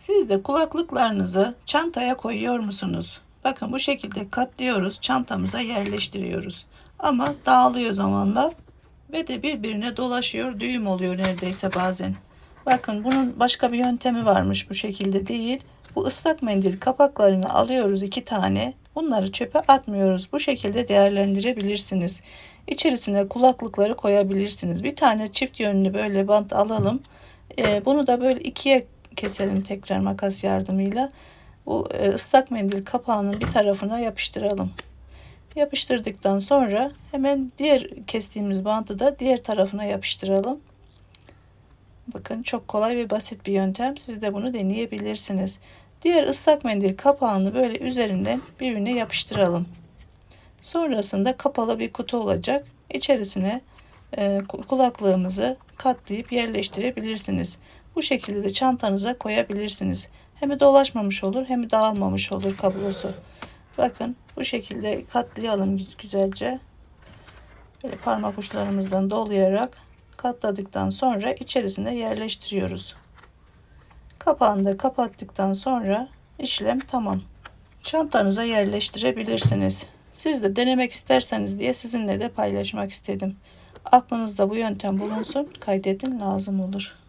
Siz de kulaklıklarınızı çantaya koyuyor musunuz? Bakın bu şekilde katlıyoruz, çantamıza yerleştiriyoruz. Ama dağılıyor zamanla ve de birbirine dolaşıyor, düğüm oluyor neredeyse bazen. Bakın bunun başka bir yöntemi varmış bu şekilde değil. Bu ıslak mendil kapaklarını alıyoruz iki tane. Bunları çöpe atmıyoruz. Bu şekilde değerlendirebilirsiniz. İçerisine kulaklıkları koyabilirsiniz. Bir tane çift yönlü böyle bant alalım. Ee, bunu da böyle ikiye keselim tekrar makas yardımıyla. Bu e, ıslak mendil kapağının bir tarafına yapıştıralım. Yapıştırdıktan sonra hemen diğer kestiğimiz bantı da diğer tarafına yapıştıralım. Bakın çok kolay ve basit bir yöntem. Siz de bunu deneyebilirsiniz. Diğer ıslak mendil kapağını böyle üzerinden birbirine yapıştıralım. Sonrasında kapalı bir kutu olacak. İçerisine e, kulaklığımızı katlayıp yerleştirebilirsiniz. Bu şekilde de çantanıza koyabilirsiniz. Hem dolaşmamış olur hem dağılmamış olur kablosu. Bakın bu şekilde katlayalım güzelce. Böyle parmak uçlarımızdan dolayarak katladıktan sonra içerisine yerleştiriyoruz. Kapağını da kapattıktan sonra işlem tamam. Çantanıza yerleştirebilirsiniz. Siz de denemek isterseniz diye sizinle de paylaşmak istedim. Aklınızda bu yöntem bulunsun, kaydedin lazım olur.